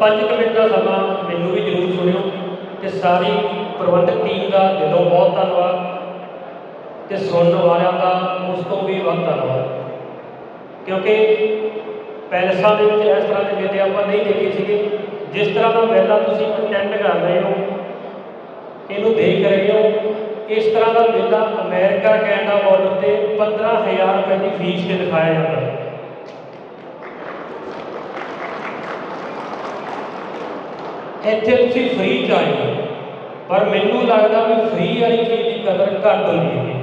ਪੰਜ ਕੁ ਮਿੰਟ ਦਾ ਸਮਾਂ ਮੈਨੂੰ ਵੀ ਜ਼ਰੂਰ ਸੁਣਿਓ ਤੇ ਸਾਰੀ ਪ੍ਰਬੰਧਕ ਟੀਮ ਦਾ ਦਿਲੋਂ ਬਹੁਤ ਧੰਨਵਾਦ ਤੇ ਸੁਣਨ ਵਾਲਿਆਂ ਦਾ ਉਸ ਤੋਂ ਵੀ ਵੱਧ ਧੰਨਵਾਦ। ਕਿਉਂਕਿ ਪੈਲਸਾਂ ਦੇ ਵਿੱਚ ਇਸ ਤਰ੍ਹਾਂ ਦੇ ਮੇਲੇ ਆਪਾਂ ਨਹੀਂ ਦੇਖੇ ਸੀਗੇ। ਜਿਸ ਤਰ੍ਹਾਂ ਦਾ ਮੇਲਾ ਤੁਸੀਂ ਅਟੈਂਡ ਕਰ ਰਹੇ ਹੋ, ਇਹਨੂੰ ਦੇਖ ਰਹੇ ਹੋ, ਇਸ ਤਰ੍ਹਾਂ ਦਾ ਮੇਲਾ ਅਮਰੀਕਾ, ਕੈਨੇਡਾ ਬਾਰਡਰ ਤੇ 15000 ਰੁਪਏ ਦੀ ਫੀਸ ਤੇ ਦਿਖਾਇਆ ਜਾਂਦਾ ਹੈ। ਇੱਥੇ ਤੁਸੀਂ ਫ੍ਰੀ ਚ ਆਏ ਹੋ। ਪਰ ਮੈਨੂੰ ਲੱਗਦਾ ਵੀ ਫ੍ਰੀ ਵਾਲੀ ਚੀਜ਼ ਦੀ ਕਦਰ ਘੱਟ ਹੁੰਦੀ ਹੈ।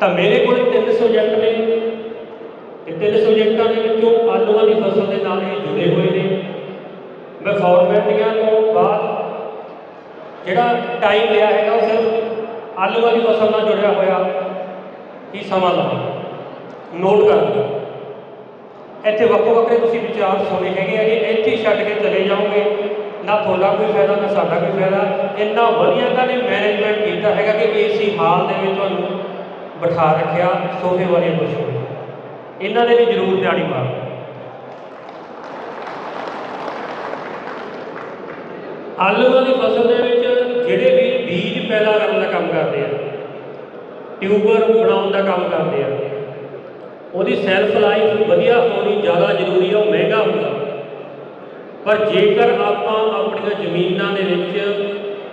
ਤਾਂ ਮੇਰੇ ਕੋਲ ਤਿੰਨ ਸਬਜੈਕਟ ਨੇ ਇਹ ਤਿੰਨ ਸਬਜੈਕਟਾਂ ਦੇ ਵਿੱਚੋਂ ਆਲੂਆਂ ਦੀ ਫਸਲ ਦੇ ਨਾਲ ਇਹ ਜੁੜੇ ਹੋਏ ਨੇ। ਮੈਂ ਫਾਰਮੈਟੀਆਂ ਤੋਂ ਬਾਅਦ ਜਿਹੜਾ ਟਾਈਮ ਲਿਆ ਹੈਗਾ ਉਹ ਸਿਰਫ ਆਲੂਆਂ ਦੀ ਫਸਲ ਨਾਲ ਜੁੜਿਆ ਹੋਇਆ ਹੀ ਸਮਾਂ ਲਾਉਂਗਾ ਨੋਟ ਕਰ ਲਓ ਇੱਥੇ ਵੱਖੋ ਵੱਖਰੇ ਤੁਸੀਂ ਵਿਚਾਰ ਸੁਣੇ ਹੈਗੇ ਆ ਜੀ ਇੱਥੇ ਛੱਡ ਕੇ ਚਲੇ ਜਾਓਗੇ। ਨਾ ਤੁਹਾਡਾ ਕੋਈ ਫਾਇਦਾ, ਨਾ ਸਾਡਾ ਕੋਈ ਫਾਇਦਾ। ਇੰਨਾ ਵਧੀਆ ਤਾਂ ਨੇ ਮੈਨੇਜਮੈਂਟ ਕੀਤਾ ਹੈਗਾ ਕਿ ਏਸੀ ਹਾਲ ਦੇ ਵਿੱਚ ਤੁਹਾਨੂੰ ਬਿਠਾ ਰੱਖਿਆ, ਸੋਫੇ ਵਾਲੀਆਂ ਕੁਰਸੀਆਂ ਇਹਨਾਂ ਦੇ ਵੀ ਜ਼ਰੂਰ ਦਿਹਾੜੀ ਮਾਰੋ। ਆਲੂ ਵਾਲੀ ਫਸਲ ਦੇ ਵਿੱਚ ਜਿਹੜੇ ਵੀ ਬੀਜ ਪੈਦਾ ਕਰਨ ਦਾ ਕੰਮ ਕਰਦੇ ਆ, ਟਿਊਬਰ ਬਣਾਉਣ ਦਾ ਕੰਮ ਕਰਦੇ ਆ। ਉਹਦੀ ਸੈਲਫ ਲਾਈਫ ਵਧੀਆ ਹੋਣੀ ਜ਼ਿਆਦਾ ਜ਼ਰੂਰੀ ਹੈ ਉਹ ਮਹਿੰਗਾ ਹੁੰਦਾ। ਪਰ ਜੇਕਰ ਆਪਾਂ ਆਪਣੀਆਂ ਜ਼ਮੀਨਾਂ ਦੇ ਵਿੱਚ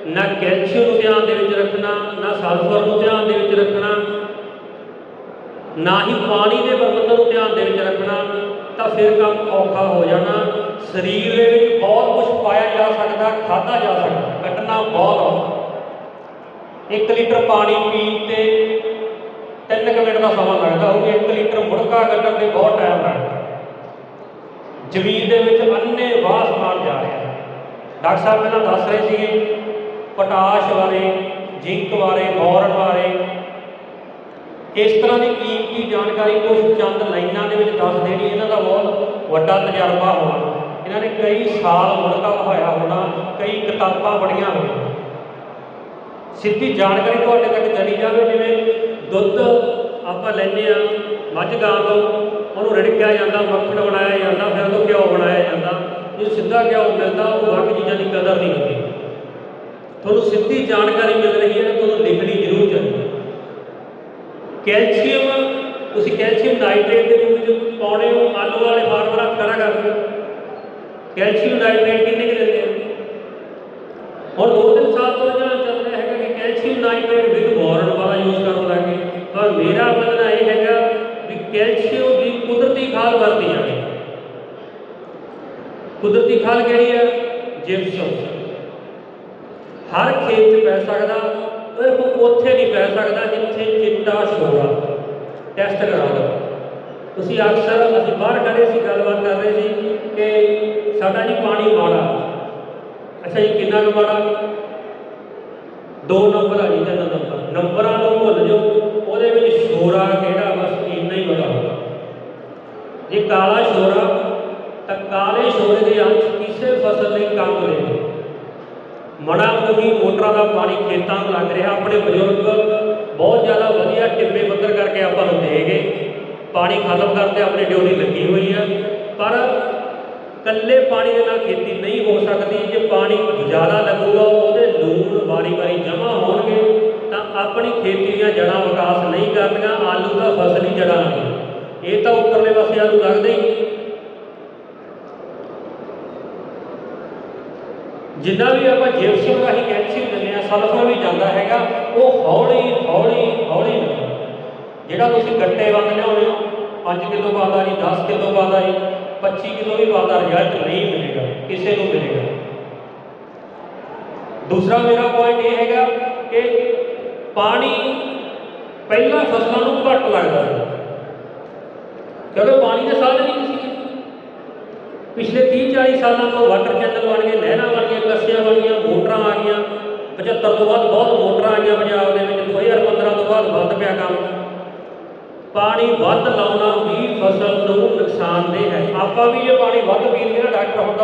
ਨਾ ਕੈਲਸ਼ੀਅਮ ਨੂੰ ਧਿਆਨ ਦੇ ਵਿੱਚ ਰੱਖਣਾ, ਨਾ ਸਲਫਰ ਨੂੰ ਧਿਆਨ ਦੇ ਵਿੱਚ ਰੱਖਣਾ, ਨਾ ਹੀ ਪਾਣੀ ਦੇ ਪ੍ਰਬੰਧਨ ਨੂੰ ਧਿਆਨ ਦੇ ਵਿੱਚ ਰੱਖਣਾ, ਤਾਂ ਫਿਰ ਕੰਮ ਔਖਾ ਹੋ ਜਾਣਾ। ਸਰੀਰ ਦੇ ਵਿੱਚ ਬਹੁਤ ਕੁਝ ਪਾਇਆ ਜਾ ਸਕਦਾ, ਖਾਧਾ ਜਾ ਸਕਦਾ, ਕੱਟਣਾ ਬਹੁਤ ਔਖਾ। 1 ਲੀਟਰ ਪਾਣੀ ਪੀਣ ਤੇ ਮਿੰਟ ਦਾ ਸਮਾਂ ਲੱਗਦਾ ਹੋਊਗਾ 1 ਲੀਟਰ ਮੁੜਕਾ ਕੱਢਣ ਤੇ ਬਹੁਤ ਟਾਈਮ ਲੱਗਦਾ ਜ਼ਮੀਨ ਦੇ ਵਿੱਚ ਅੰਨੇ ਵਾਹ ਸਮਾਨ ਜਾ ਰਿਹਾ। ਡਾਕਟਰ ਸਾਹਿਬ ਪਹਿਲਾਂ ਦੱਸ ਰਹੇ ਸੀਗੇ, ਪੋਟਾਸ਼ ਬਾਰੇ, ਜ਼ਿੰਕ ਬਾਰੇ, ਬੋਰਨ ਬਾਰੇ। ਇਸ ਤਰ੍ਹਾਂ ਦੀ ਕੀਮਤੀ ਜਾਣਕਾਰੀ ਕੁਝ ਚੰਦ ਲਾਈਨਾਂ ਦੇ ਵਿੱਚ ਦੱਸ ਦੇਣੀ, ਇਹਨਾਂ ਦਾ ਬਹੁਤ ਵੱਡਾ ਤਜਰਬਾ ਹੋਣਾ। ਇਹਨਾਂ ਨੇ ਕਈ ਸਾਲ ਮੁੜਕਾ ਵਹਾਇਆ ਹੋਣਾ, ਕਈ ਕਿਤਾਬਾਂ ਪੜ੍ਹੀਆਂ ਹੋਣੀਆਂ ਸਿੱਧੀ ਜਾਣਕਾਰੀ ਤੁਹਾਡੇ ਤੱਕ ਚਲੀ ਜਾਵੇ, ਜਿਵੇਂ ਦੁੱਧ ਆਪਾਂ ਲੈਂਦੇ ਆ ਮੱਝ ਗਾਂ ਤੋਂ, ਉਹਨੂੰ ਰਿੜਕਿਆ ਜਾਂਦਾ, ਮੱਖਣ ਬਣਾਇਆ ਜਾਂਦਾ, ਫਿਰ ਉਹਨੂੰ ਘਿਓ ਬਣਾਇਆ ਜਾਂਦਾ। ਜੇ ਸਿੱਧਾ ਘਿਓ ਮਿਲਦਾ, ਉਹ ਬਾਕੀ ਚੀਜ਼ਾਂ ਦੀ ਕਦਰ ਨਹੀਂ ਹੁੰਦੀ। ਤੁਹਾਨੂੰ ਸਿੱਧੀ ਜਾਣਕਾਰੀ ਮਿਲ ਰਹੀ ਹੈ, ਤੁਹਾਨੂੰ ਲਿਖਣੀ ਜ਼ਰੂਰ ਚਾਹੀਦੀ ਹੈ। ਕੈਲਸ਼ੀਅਮ, ਤੁਸੀਂ ਕੈਲਸ਼ੀਅਮ ਨਾਈਟ੍ਰੇਟ ਦੇ ਰੂਪ ਵਿੱਚ ਪਾਉਣੇ ਹੋ, ਆਲੂ ਵਾਲੇ ਫਾਰਮੂਲਾ ਖੜਾ ਕਰ ਕੈਲਸ਼ੀਅਮ ਨਾਈਟ੍ਰੇਟ ਕਿੰਨੇ ਕੁ ਦਿੰਦੇ ਹੋ ਹੁਣ ਦੋ ਤਿੰਨ ਸਾਲ ਤੋਂ ਜਿਹੜਾ ਚੱਲ ਰਿਹਾ ਹੈਗਾ ਕਿ ਕੈਲਸ਼ੀਅਮ ਨਾਈਟ੍ਰੇਟ ਵਿਦ ਬੋਰਨ ਵਾਲਾ ਯੂਜ਼ ਕਰਨ ਲੱਗੇ ਪਰ ਮੇਰਾ ਮੰਨਣਾ ਇਹ ਹੈਗਾ ਵੀ ਕੈਲਸ਼ੀਅਮ ਦੀ ਕੁਦਰਤੀ ਖਾਲ ਵਰਤੀ ਜਾਵੇ। ਕੁਦਰਤੀ ਖਾਲ ਕਿਹੜੀ ਹੈ ਜਿਪਸਮ। ਹਰ ਖੇਤ 'ਚ ਪੈ ਸਕਦਾ, ਪਰ ਉੱਥੇ ਨਹੀਂ ਪੈ ਸਕਦਾ ਜਿੱਥੇ ਚਿੱਟਾ ਸ਼ੋਰਾ ਟੈਸਟ ਕਰਾ ਲਓ ਤੁਸੀਂ ਅਕਸਰ ਅਸੀਂ ਬਾਹਰ ਖੜੇ ਸੀ, ਗੱਲਬਾਤ ਕਰ ਰਹੇ ਸੀ ਕਿ ਸਾਡਾ ਜੀ ਪਾਣੀ ਮਾੜਾ। ਅੱਛਾ ਜੀ, ਕਿੰਨਾ ਕੁ ਮਾੜਾ? ਦੋ ਨੰਬਰ ਆ ਜੀ, ਤਿੰਨ ਨੰਬਰ। ਨੰਬਰਾਂ ਨੂੰ ਭੁੱਲ ਜਾਓ। ਉਹਦੇ ਕਿਹੜਾ ਬਸ ਇੰਨਾ ਹੀ ਪਤਾ ਹੋਗਾ ਜੇ ਕਾਲਾ ਸ਼ੋਰਾ, ਤਾਂ ਕਾਲੇ ਸ਼ੋਰੇ ਦੇ ਅੰਸ਼ ਕਿਸੇ ਫਸਲ ਲਈ ਕੰਮ ਦੇ ਮੜਾ ਪੂਰੀ ਮੋਟਰਾਂ ਦਾ ਪਾਣੀ ਖੇਤਾਂ ਨੂੰ ਲੱਗ ਰਿਹਾ। ਆਪਣੇ ਬਜ਼ੁਰਗ ਬਹੁਤ ਜ਼ਿਆਦਾ ਵਧੀਆ ਟਿੱਬੇ ਪੱਧਰ ਕਰਕੇ ਆਪਾਂ ਨੂੰ ਦੇ ਗਏ ਪਾਣੀ ਖਤਮ ਕਰਦੇ ਆਪਣੀ ਡਿਊਟੀ ਲੱਗੀ ਹੋਈ ਹੈ ਪਰ ਕੱਲੇ ਪਾਣੀ ਦੇ ਨਾਲ ਖੇਤੀ ਨਹੀਂ ਹੋ ਸਕਦੀ। ਜੇ ਪਾਣੀ ਜ਼ਿਆਦਾ ਲੱਗੂਗਾ, ਉਹਦੇ ਲੂਣ ਵਾਰੀ-ਵਾਰੀ ਜਮ੍ਹਾਂ ਹੋਣਗੇ, ਤਾਂ ਆਪਣੀ ਖੇਤੀ ਦੀਆਂ ਜੜਾਂ ਵਿਕਾਸ ਨਹੀਂ ਆਲੂ ਦਾ ਫਸਲ ਹੀ ਜੜਾਂ ਨਹੀਂ ਇਹ ਤਾਂ ਉੱਪਰਲੇ ਪਾਸੇ ਆਲੂ ਲੱਗਦੇ ਹੀ ਜਿੰਨਾ ਵੀ ਆਪਾਂ ਜਿਪਸਮ ਰਾਹੀਂ ਕੈਲਸ਼ੀਅਮ ਦਿੰਦੇ ਆ ਸਲਫਰ ਵੀ ਜਾਂਦਾ ਹੈਗਾ, ਉਹ ਹੌਲੀ ਹੌਲੀ ਹੌਲੀ ਮਿਲਦਾ ਜਿਹੜਾ ਤੁਸੀਂ ਗੱਟੇ ਬੰਦ ਲਿਆਉਣੇ ਹੋ 5 ਕਿਲੋ ਪਾਦਾ ਜੀ 10 ਕਿਲੋ ਬਾਅਦ ਆ ਜੀ 25 ਕਿਲੋ ਵੀ ਬਾਅਦ ਦਾ ਰਿਜ਼ਲਟ ਨਹੀਂ ਮਿਲੇਗਾ, ਕਿਸੇ ਨੂੰ ਮਿਲੇਗਾ। ਦੂਸਰਾ ਮੇਰਾ ਪੁਆਇੰਟ ਇਹ ਹੈਗਾ ਕਿ ਪਾਣੀ ਪਹਿਲਾਂ ਫਸਲਾਂ ਨੂੰ ਘੱਟ ਲੱਗਦਾ ਹੈ ਕਿਉਂਕਿ ਪਾਣੀ ਦੇ ਸਾਧਨ ਹੀ ਨਹੀਂ ਸੀ ਪਿਛਲੇ 30 40 ਸਾਲਾਂ ਤੋਂ ਵਾਟਰ ਚੈਨਲ ਬਣ ਗਏ, ਨਹਿਰਾਂ ਬਣ ਗਈਆਂ, ਕੱਸੀਆਂ ਬਣ ਗਈਆਂ, ਮੋਟਰਾਂ ਆ ਗਈਆਂ। 75 ਤੋਂ ਬਾਅਦ ਬਹੁਤ ਮੋਟਰਾਂ ਆਈਆਂ ਪੰਜਾਬ ਦੇ ਵਿੱਚ। 2015 ਤੋਂ ਬਾਅਦ ਵੱਧ ਪਿਆ ਕੰਮ। ਪਾਣੀ ਵੱਧ ਲਾਉਣਾ ਵੀ ਫਸਲ ਨੂੰ ਨੁਕਸਾਨਦੇਹ ਹੈ। ਆਪਾਂ ਵੀ ਜੇ ਪਾਣੀ ਵੱਧ ਪੀ ਲਈਏ ਨਾ, ਡਾਕਟਰ ਹੁਣ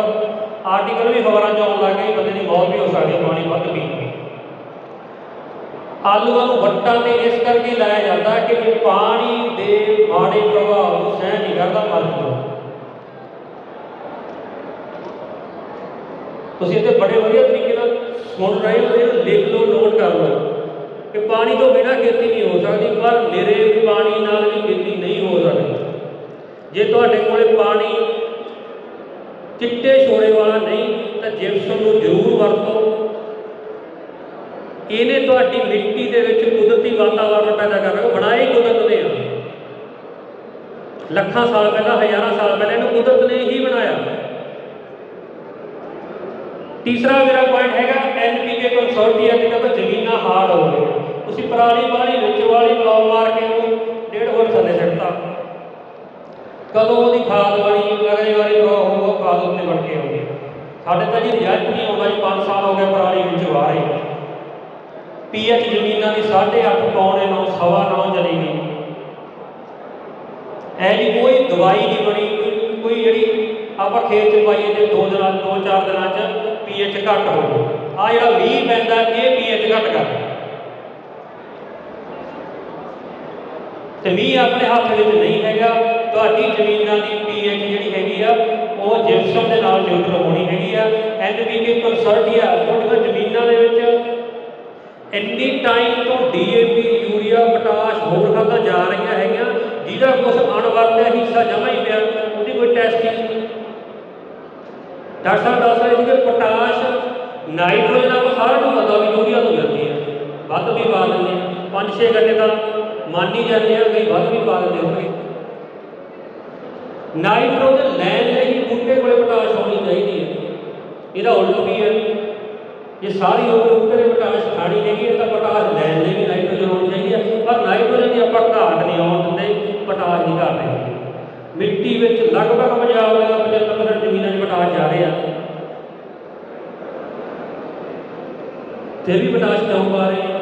ਆਰਟੀਕਲ ਵੀ ਖਬਰਾਂ 'ਚ ਆਉਣ ਲੱਗ ਗਏ ਬੰਦੇ ਦੀ ਮੌਤ ਵੀ ਹੋ ਸਕਦੀ ਹੈ, ਪਾਣੀ ਵੱਧ ਪੀਣ ਆਲੂਆਂ ਨੂੰ ਵੱਟਾਂ ਤੇ ਇਸ ਕਰਕੇ ਲਾਇਆ ਜਾਂਦਾ ਕਿ ਇਹ ਪਾਣੀ ਦੇ ਮਾੜੇ ਪ੍ਰਭਾਵ ਨੂੰ ਸਹਿਣ ਨਹੀਂ ਕਰਦਾ, ਮਰ ਜਾਂਦਾ ਤੁਸੀਂ ਇੱਥੇ ਬੜੇ ਵਧੀਆ ਤਰੀਕੇ ਨਾਲ ਸੁਣ ਰਹੇ ਹੋ, ਇਹਨੂੰ ਲਿਖ ਲਓ ਨੋਟ ਕਰ ਲਓ ਕਿ ਪਾਣੀ ਤੋਂ ਬਿਨਾਂ ਖੇਤੀ ਨਹੀਂ ਹੋ ਸਕਦੀ, ਪਰ ਨਿਰੇ ਪਾਣੀ, ਨਾਲ ਵੀ ਖੇਤੀ ਨਹੀਂ ਹੋ ਸਕਦੀ। ਜੇ ਤੁਹਾਡੇ ਕੋਲੇ ਪਾਣੀ ਚਿੱਟੇ ਛੋੜੇ ਵਾਲਾ ਨਹੀਂ, ਤਾਂ ਜਿਪਸਮ ਨੂੰ ਜ਼ਰੂਰ ਵਰਤੋ। ਇਹਨੇ ਤੁਹਾਡੀ ਮਿੱਟੀ ਦੇ ਵਿੱਚ ਕੁਦਰਤੀ ਵਾਤਾਵਰਣ ਪੈਦਾ ਕਰਨਾ ਬਣਾਏ ਕੁਦਰਤ ਨੇ ਆ। ਲੱਖਾਂ ਸਾਲ ਪਹਿਲਾਂ, ਹਜ਼ਾਰਾਂ ਸਾਲ ਪਹਿਲਾਂ ਇਹਨੂੰ ਕੁਦਰਤ ਨੇ ਹੀ ਬਣਾਇਆ। ਤੀਸਰਾ ਮੇਰਾ ਪੁਆਇੰਟ ਹੈਗਾ ਐਨਪੀਕੇ ਕੰਸੋਰਟੀਆ ਜਿਹਨਾਂ ਤੋਂ ਜ਼ਮੀਨਾਂ ਹਾਰਡ ਹੋ ਗਈਆਂ। ਤੁਸੀਂ ਪਰਾਲੀ ਵਾਲੀ ਵਿੱਚ ਵਾਲੀ ਬਲੌਕ ਮਾਰ ਕੇ ਉਹਨੂੰ ਡੇਢ ਹੋਰ ਥੱਲੇ ਸਿੱਟਤਾ। ਕਦੋਂ ਉਹਦੀ ਖਾਦ ਬਣੀ, ਅਗਲੇ ਵਾਰੀ ਪ੍ਰੋ ਹੋਊਗਾ ਖਾਦ ਉੱਤੇ ਬਣ ਕੇ ਆਉਂਦੇ ਸਾਡੇ ਤਾਂ ਜੀ ਰਿਜ਼ਲਟ ਨਹੀਂ ਆਉਂਦਾ ਜੀ 5 ਸਾਲ ਹੋ ਗਏ ਪਰਾਲੀ ਵਿੱਚ ਵਾਹ ਪੀਐਚ ਜ਼ਮੀਨਾਂ ਦੀ 8.5 ਪੌਣੇ 9 ਸਵਾ 9 ਚਲੀ ਗਈ ਐ ਜੀ ਕੋਈ ਦਵਾਈ ਨਹੀਂ ਬਣੀ, ਕੋਈ- ਜਿਹੜੀ ਆਪਾਂ ਖੇਤ ਚ ਪਾਈਏ ਤੇ ਦੋ ਦਿਨਾਂ, ਦੋ ਚਾਰ ਦਿਨਾਂ ਚ ਪੀਐਚ ਘੱਟ ਹੋ ਜਾਊ ਆ ਜਿਹੜਾ 20 ਪੈਂਦਾ, ਇਹ ਪੀਐਚ ਘੱਟ ਕਰਦਾ ਤੇ 20 ਆਪਣੇ ਹੱਥ ਵਿੱਚ ਨਹੀਂ ਹੈਗਾ, ਤੁਹਾਡੀ ਜ਼ਮੀਨਾਂ ਦੀ ਪੀਐਚ ਜਿਹੜੀ ਹੈਗੀ ਆ, ਉਹ ਜਿਪਸਮ ਦੇ ਨਾਲ ਨਿਊਟਰਲ ਹੋਣੀ ਹੈਗੀ ਆ। ਐਨਪੀਕੇ ਕੰਸਰਟੀਆ ਤੁਹਾਡੀਆਂ ਜ਼ਮੀਨਾਂ ਦੇ ਵਿੱਚ ਇੰਨੀ ਟਾਈਮ ਤੋਂ ਡੀਏਪੀ ਯੂਰੀਆ, ਪੋਟਾਸ਼ ਹੋਰ ਖਾਦਾਂ ਜਾ ਰਹੀਆਂ ਹੈਗੀਆਂ, ਜਿਹਦਾ ਕੁਝ ਅਣਵਰਤਿਆ ਹਿੱਸਾ ਜਮਾ ਹੀ ਪਿਆ, ਉਹਦੀ ਕੋਈ ਟੈਸਟ ਹੀ ਨਹੀਂ। ਡਾਕਟਰ ਸਾਹਿਬ ਦੱਸ ਰਹੇ ਸੀ ਕਿ ਪੋਟਾਸ਼, ਨਾਈਟ੍ਰੋਜਨ ਆਪਾਂ ਸਾਰਿਆਂ ਨੂੰ ਪਤਾ ਵੀ ਯੂਰੀਆ ਤੋਂ ਮਿਲਦੀ ਹੈ। ਵੱਧ ਵੀ ਪਾ ਦਿੰਦੇ ਆ। ਪੰਜ ਛੇ ਗੱਡੇ ਤਾਂ ਮੰਨ ਹੀ ਜਾਂਦੇ ਆ ਕਈ ਵੱਧ ਵੀ ਪਾ ਦਿੰਦੇ ਹੋਣਗੇ। ਨਾਈਟ੍ਰੋਜਨ ਲੈਣ ਲਈ ਬੂਟੇ ਕੋਲੇ ਪੋਟਾਸ਼ ਹੋਣੀ ਚਾਹੀਦੀ ਹੈ। ਇਹਦਾ ਉਲਟ ਵੀ ਹੈ। ਜੇ ਸਾਰੀ ਉਮਰ ਬੂਟੇ ਨੇ ਖਾਣੀ ਹੈਗੀ ਹੈ ਤਾਂ ਪੋਟਾਸ਼ ਲੈਣ ਲਈ ਵੀ ਨਾਈਟ੍ਰੋਜਨ ਹੋਣੀ ਚਾਹੀਦੀ ਹੈ, ਪਰ ਨਾਈਟ੍ਰੋਜਨ ਦੀ ਆਪਾਂ ਘਾਟ ਨਹੀਂ ਆਉਣ ਦਿੰਦੇ, ਪੋਟਾਸ਼ ਦੀ ਘਾਟ ਨਹੀਂ ਮਿੱਟੀ ਵਿੱਚ ਲਗਭਗ ਪੰਜਾਬ ਦਾ 75% ਜ਼ਮੀਨਾਂ 'ਚ ਪੋਟਾਸ਼ ਜਾ ਰਿਹਾ ਫਿਰ ਵੀ ਪਟਾਸ਼ ਕਿਉਂ ਪਾ ਰਹੇ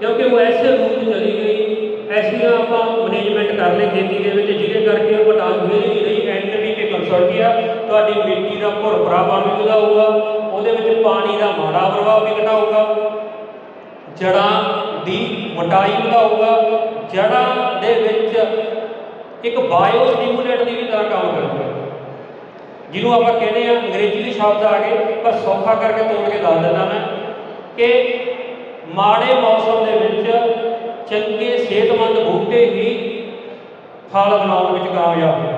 ਕਿਉਂਕਿ ਉਹ ਐਸੇ ਰੂਪ ਚਲੀ ਗਈ, ਐਸੀਆਂ ਆਪਾਂ ਮੈਨੇਜਮੈਂਟ ਕਰ ਲਈ ਖੇਤੀ ਦੇ ਵਿੱਚ, ਜਿਹਦੇ ਕਰਕੇ ਉਹ ਪਟਾਸ਼ ਮਿਲ ਨਹੀਂ ਰਹੀ ਐਨਪੀ ਕੇ ਕੰਸਰਟੀਆ ਤੁਹਾਡੀ ਮਿੱਟੀ ਦਾ ਭੁਰਭਰਾ ਪਾਣੀ ਵਧਾਊਗਾ ਪਾਣੀ ਦਾ ਮਾੜਾ ਪ੍ਰਭਾਵ ਵੀ ਘਟਾਊਗਾ, ਜੜਾਂ ਦੀ ਮੋਟਾਈ ਵਧਾਊਗਾ, ਜੜਾਂ ਦੇ ਵਿੱਚ ਇੱਕ ਬਾਇਓ ਸਟਿਮੂਲੇਟ ਦੀ ਵੀ ਤਰ੍ਹਾਂ ਕੰਮ ਕਰੂਗਾ। ਜਿਹਨੂੰ ਆਪਾਂ ਕਹਿੰਦੇ ਆ ਅੰਗਰੇਜ਼ੀ ਦੇ ਸ਼ਬਦ ਆ ਗਏ, ਪਰ ਸੌਖਾ ਕਰਕੇ ਤੋੜ ਕੇ ਦੱਸ ਦਿੰਦਾ ਮੈਂ ਕਿ ਮਾੜੇ ਮੌਸਮ ਦੇ ਵਿੱਚ ਚੰਗੇ ਸਿਹਤਮੰਦ ਬੂਟੇ ਹੀ ਫਲ ਬਣਾਉਣ ਵਿੱਚ ਕਾਮਯਾਬ ਨੇ।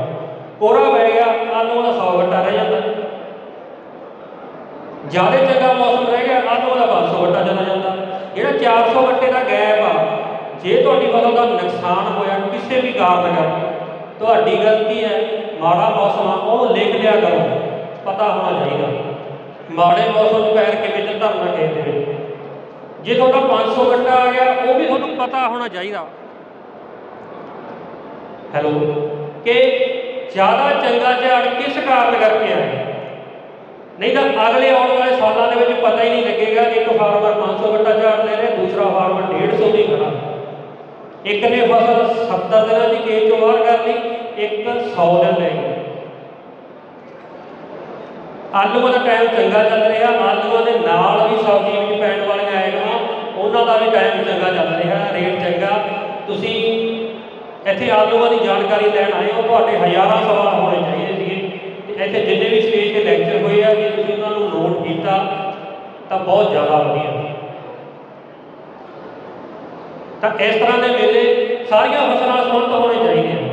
ਕੋਰਾ ਪੈ ਗਿਆ ਆਲੂ ਦਾ 100 ਵੱਟਾ ਰਹਿ ਜਾਂਦਾ। ਜ਼ਿਆਦਾ ਚੰਗਾ ਮੌਸਮ ਰਹਿ ਗਿਆ ਆਲੂਆਂ ਦਾ 500 ਵੱਟਾ ਚਲਾ ਜਾਂਦਾ। ਜਿਹੜਾ 400 ਵੱਟੇ ਦਾ ਗੈਪ ਆ, ਜੇ ਤੁਹਾਡੀ ਫਸਲ ਦਾ ਨੁਕਸਾਨ ਹੋਇਆ, ਕਿਸੇ ਵੀ ਕਾਰਨ ਕਰਕੇ, ਤੁਹਾਡੀ ਗਲਤੀ ਹੈ, ਮਾੜਾ ਮੌਸਮ ਆ ਉਹ ਲਿਖ ਲਿਆ ਕਰੋ, ਪਤਾ ਹੋਣਾ ਚਾਹੀਦਾ। ਮਾੜੇ ਮੌਸਮ 'ਚ ਪੈਰ ਕਿਵੇਂ ਚ ਧਰਨਾ ਖੇਤ ਦੇ ਜੇ ਤੁਹਾਡਾ 500 ਵੱਟਾ ਆ ਗਿਆ, ਉਹ ਵੀ ਤੁਹਾਨੂੰ ਪਤਾ ਹੋਣਾ ਚਾਹੀਦਾ। ਹੈਲੋ, ਕਿ ਜ਼ਿਆਦਾ ਚੰਗਾ ਝਾੜ ਕਿਸ ਕਾਰਨ ਕਰਕੇ ਆ ਗਿਆ? ਨਹੀਂ ਤਾਂ ਅਗਲੇ ਆਉਣ ਵਾਲੇ ਸਾਲਾਂ ਦੇ ਵਿੱਚ ਪਤਾ ਹੀ ਨਹੀਂ ਲੱਗੇਗਾ ਕਿ ਇੱਕ ਫਾਰਮਰ 500 ਵੱਟਾ ਝਾੜ ਨੇ ਦੂਸਰਾ ਫਾਰਮਰ 150 ਦੀ ਖੜਾ। ਇੱਕ ਨੇ ਫਸਲ 70 ਦਿਨਾਂ ਦੀ ਖੇਤ ਚੋਂ ਬਾਹਰ ਕਰ ਲਈ, ਇੱਕ 100 ਦਿਨ ਲੈ ਗਿਆ ਆਲੂਆਂ ਦਾ ਟਾਈਮ ਚੰਗਾ ਚੱਲ ਰਿਹਾ, ਆਲੂਆਂ ਦੇ ਨਾਲ ਵੀ ਸਬਜ਼ੀ ਵਿੱਚ ਪੈਣ ਵਾਲੀਆਂ ਆਈਟਮਾਂ ਉਹਨਾਂ ਦਾ ਵੀ ਟਾਈਮ ਚੰਗਾ ਚੱਲ ਰਿਹਾ, ਰੇਟ ਚੰਗਾ। ਤੁਸੀਂ ਇੱਥੇ ਆਲੂਆਂ ਦੀ ਜਾਣਕਾਰੀ ਲੈਣ ਆਏ ਹੋ, ਤੁਹਾਡੇ ਹਜ਼ਾਰਾਂ ਸਵਾਲ ਹੋਣੇ ਚਾਹੀਦੇ। ਇੱਥੇ ਜਿੰਨੇ ਵੀ ਸਟੇਜ ਤੇ ਲੈਕਚਰ ਹੋਏ ਆ, ਜੇ ਤੁਸੀਂ ਉਹਨਾਂ ਨੂੰ ਨੋਟ ਕੀਤਾ, ਤਾਂ ਬਹੁਤ ਜ਼ਿਆਦਾ ਵਧੀਆ। ਤਾਂ ਇਸ ਤਰ੍ਹਾਂ ਦੇ ਮੇਲੇ ਸਾਰੀਆਂ ਫਸਲਾਂ ਨਾਲ ਸੰਬੰਧਿਤ ਹੋਣੇ ਚਾਹੀਦੇ ਆ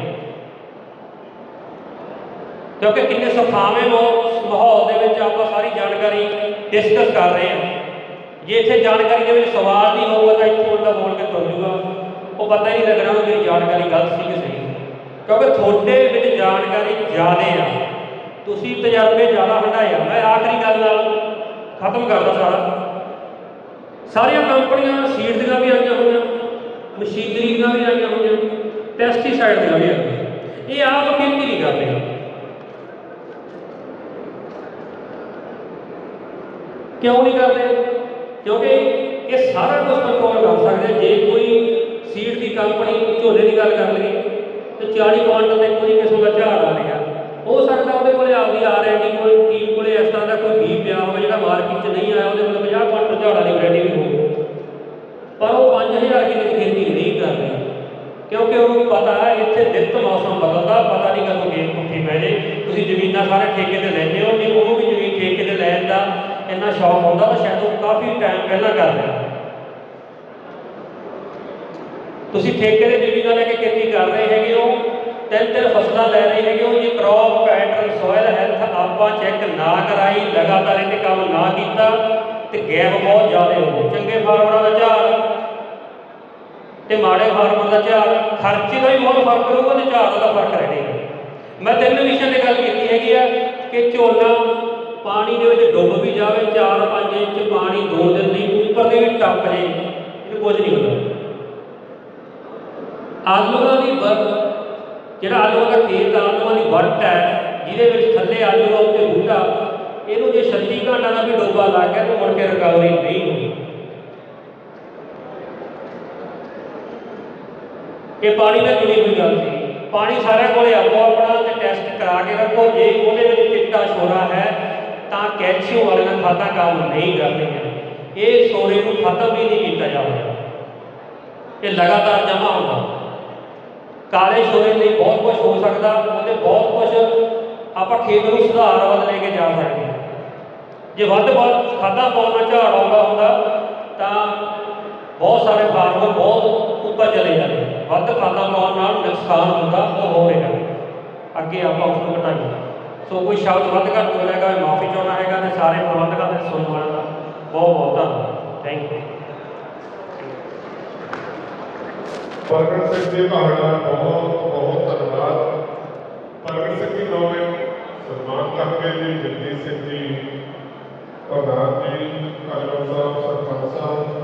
ਕਿਉਂਕਿ ਕਿੰਨੇ ਸੁਖਾਵੇਂ ਮੋ- ਮਾਹੌਲ ਦੇ ਵਿੱਚ ਆਪਾਂ ਸਾਰੀ ਜਾਣਕਾਰੀ ਡਿਸਕਸ ਕਰ ਰਹੇ ਹਾਂ। ਜੇ ਇੱਥੇ ਜਾਣਕਾਰੀ ਦੇ ਵਿੱਚ ਸਵਾਲ ਨਹੀਂ ਹੋਊਗਾ, ਤਾਂ ਇੱਥੇ ਬੰਦਾ ਬੋਲ ਕੇ ਤੁਰ ਜੂਗਾ ਉਹ ਪਤਾ ਹੀ ਨਹੀਂ ਲੱਗਣਾ ਵੀ ਮੇਰੀ ਜਾਣਕਾਰੀ ਗਲਤ ਸੀ ਕਿ ਸਹੀ। ਕਿਉਂਕਿ ਤੁਹਾਡੇ ਵਿੱਚ ਜਾਣਕਾਰੀ ਜ਼ਿਆਦਾ ਆ। ਤੁਸੀਂ ਤਜਰਬੇ ਜ਼ਿਆਦਾ ਹੰਢਾਇਆ ਮੈਂ ਆਖਰੀ ਗੱਲ ਨਾਲ ਖਤਮ ਕਰਦਾ ਸਾਰਾ ਸਾਰੀਆਂ ਕੰਪਨੀਆਂ ਸੀਡ ਦੀਆਂ ਵੀ ਆਈਆਂ ਹੋਈਆਂ ਮਸ਼ੀਨਰੀ ਦੀਆਂ ਵੀ ਆਈਆਂ ਹੋਈਆਂ ਪੈਸਟੀਸਾਈਡ ਦੀਆਂ ਵੀ ਆਈਆਂ ਇਹ ਆਪ ਖੇਤੀ ਨਹੀਂ ਕਰਦੇ ਕਿਉਂ ਨਹੀਂ ਕਰਦੇ ਕਿਉਂਕਿ ਇਹ ਸਾਰਾ ਕੁਝ ਕੰਟਰੋਲ ਕਰ ਸਕਦੇ ਜੇ ਕੋਈ ਸੀਡ ਦੀ ਕੰਪਨੀ ਝੋਲੇ ਦੀ ਗੱਲ ਕਰ ਲਈਏ, ਤੇ 40 ਕੁਆਂਟਲ ਦੇ ਕੋਈ ਕਿਸਮ ਦਾ ਝਾੜ ਆ ਰਿਹਾ। ਹੋ ਸਕਦਾ ਉਹਦੇ ਕੋਲੇ ਆਪਦੀ ਆਰ ਐਂਡ ਡੀ ਕੋਈ ਟੀਮ ਕੋਲੇ ਇਸ ਤਰ੍ਹਾਂ ਦਾ ਕੋਈ ਬੀਜ ਪਿਆ ਹੋਵੇ ਜਿਹੜਾ ਮਾਰਕੀਟ 'ਚ ਨਹੀਂ ਆਇਆ, ਉਹਦੇ ਕੋਲ 50 ਕੁਇੰਟਲ ਝਾੜ ਵਾਲੀ ਵੈਰਾਈਟੀ ਵੀ ਹੋਵੇ ਪਰ ਉਹ 5 5000 ਕਿੱਲੇ ਦੀ ਖੇਤੀ ਨਹੀਂ ਕਰਨੀ ਕਿਉਂਕਿ ਉਹਨੂੰ ਪਤਾ ਹੈ, ਇੱਥੇ ਦਿੱਤ ਮੌਸਮ ਬਦਲਦਾ, ਪਤਾ ਨਹੀਂ ਕਦੋਂ ਗੇਮ ਪੁੱਠੀ ਪੈ ਜੇ ਤੁਸੀਂ ਜ਼ਮੀਨਾਂ ਸਾਰੇ ਠੇਕੇ ਤੇ ਲੈਂਦੇ ਹੋ ਨਹੀਂ ਉਹ ਵੀ ਜ਼ਮੀਨ ਠੇਕੇ ਤੇ ਲੈਣ ਦਾ ਇੰਨਾ ਸ਼ੌਕ ਹੁੰਦਾ ਤਾਂ ਸ਼ਾਇਦ ਉਹ ਕਾਫੀ ਟਾਈਮ ਪਹਿਲਾਂ ਕਰ ਰਿਹਾ। ਤੁਸੀਂ ਠੇਕੇ ਦੇ ਜ਼ਮੀਨਾਂ ਲੈ ਕੇ ਖੇਤੀ ਕਰ ਰਹੇ ਹੈਗੇ ਹੋ ਤਿੰਨ ਤਿੰਨ ਫਸਲਾਂ ਲੈ ਰਹੇ ਹੈਗੇ ਹੋ ਜੇ ਕ੍ਰੌਪ ਪੈਟਰਨ ਸੋਇਲ ਹੈਲਥ ਆਪਾਂ ਚੈੱਕ ਨਾ ਕਰਾਈ, ਲਗਾਤਾਰ ਇਹ ਕੰਮ ਨਾ ਕੀਤਾ ਤੇ ਗੈਪ ਬਹੁਤ ਜ਼ਿਆਦਾ ਹੋ ਚੰਗੇ ਫਾਰਮਰਾਂ ਦਾ ਝਾੜ ਤੇ ਮਾੜੇ ਫਾਰਮਰ ਦਾ ਝਾੜ, ਖਰਚੇ ਦਾ ਵੀ ਬਹੁਤ ਫ਼ਰਕ ਰਹੂਗਾ ਤੇ ਝਾੜ ਦਾ ਫ਼ਰਕ ਰਹੇਗਾ ਮੈਂ ਤਿੰਨ ਵਿਸ਼ਿਆਂ ਤੇ ਗੱਲ ਕੀਤੀ ਹੈਗੀ ਆ ਕਿ ਝੋਨਾ ਪਾਣੀ ਦੇ ਵਿੱਚ ਡੁੱਬ ਵੀ ਜਾਵੇ 4-5 ਇੰਚ ਪਾਣੀ ਦੋ ਦਿਨ ਨਹੀਂ ਉੱਪਰ ਦੇ ਵੀ ਟੱਪ ਜੇ ਇਹ ਕੁਝ ਨਹੀਂ ਹੁੰਦਾ। ਆਲੂਆਂ ਦੀ ਜਿਹੜਾ ਆਲੂ ਦਾ ਤੇਲ ਆ, ਆਲੂਆਂ ਦੀ ਵਰਤ ਹੈ ਜਿਹਦੇ ਵਿੱਚ ਥੱਲੇ ਆਲੂ ਦਾ ਉੱਤੇ ਬੂਟਾ ਇਹਨੂੰ ਜੇ 36 ਘੰਟਾ ਦਾ ਵੀ ਡੋਬਾ ਲੱਗ ਗਿਆ ਤਾਂ ਮੁੜ ਕੇ ਰਿਕਵਰੀ ਨਹੀਂ ਹੋਣੀ। ਇਹ ਪਾਣੀ ਨਾਲ ਜੁੜੀ ਹੋਈ ਗੱਲ ਸੀ। ਪਾਣੀ ਸਾਰਿਆਂ ਕੋਲੇ ਆਪੋ ਆਪਣਾ ਤੇ ਟੈਸਟ ਕਰਾ ਕੇ ਰੱਖੋ। ਜੇ ਉਹਦੇ ਵਿੱਚ ਚਿੱਟਾ ਸ਼ੋਰਾ ਹੈ ਤਾਂ ਕੈਲਸ਼ੀਅਮ ਵਾਲੀਆਂ ਖਾਦਾਂ ਕੰਮ ਨਹੀਂ ਕਰਦੀਆਂ ਇਹ ਛੋਰੇ ਨੂੰ ਖਤਮ ਵੀ ਨਹੀਂ ਕੀਤਾ ਜਾਊਗਾ ਇਹ ਲਗਾਤਾਰ ਜਮ੍ਹਾਂ ਹੁੰਦਾ। ਕਾਲੇ ਛੋਰੇ ਲਈ ਬਹੁਤ ਕੁਝ ਹੋ ਸਕਦਾ ਅਤੇ ਬਹੁਤ ਕੁਝ ਆਪਾਂ ਖੇਤ ਨੂੰ ਸੁਧਾਰ ਵੱਲ ਲੈ ਕੇ ਜਾ ਸਕਦੇ ਹਾਂ। ਜੇ ਵੱਧ ਵੱਧ ਖਾਦਾਂ ਪਾਉਣ ਨਾਲ ਝਾੜ ਆਉਂਦਾ ਹੁੰਦਾ, ਤਾਂ ਬਹੁਤ ਸਾਰੇ ਫਾਰਮਰ ਬਹੁਤ ਉੱਪਰ ਚਲੇ ਜਾਂਦੇ ਵੱਧ ਖਾਦਾਂ ਪਾਉਣ ਨਾਲ ਨੁਕਸਾਨ ਹੁੰਦਾ, ਉਹ ਹੋ ਰਿਹਾ। ਅੱਗੇ ਆਪਾਂ ਉਸ ਨੂੰ ਘਟਾਈਏ। ਸੋ ਕੋਈ ਸ਼ਬਦ ਵੱਧ ਘੱਟ ਬੋਲੇਗਾ ਮਾਫੀ ਚਾਹੁੰਦਾ ਹੈਗਾ ਤੇ ਸਾਰੇ ਪ੍ਰਬੰਧਕਾਂ ਦੇ, ਸੁਣਨ ਵਾਲਿਆਂ ਦਾ ਬਹੁਤ ਬਹੁਤ ਧੰਨਵਾਦ। ਥੈਂਕ ਯੂ ਪ੍ਰਗਟ ਸਿੰਘ ਜੀ ਤੁਹਾਡਾ ਬਹੁਤ ਬਹੁਤ ਧੰਨਵਾਦ। ਪ੍ਰਗਟ ਸਿੰਘ ਜੀ ਨੌਵੇਂ ਸਨਮਾਨ ਕਰਕੇ ਜੀ ਜਗਦੀਸ਼ ਸਿੰਘ ਜੀ ਪ੍ਰਧਾਨ ਜੀ, ਅਜਮਲ ਸਾਹਿਬ, ਸਰਪੰਚ ਸਾਹਿਬ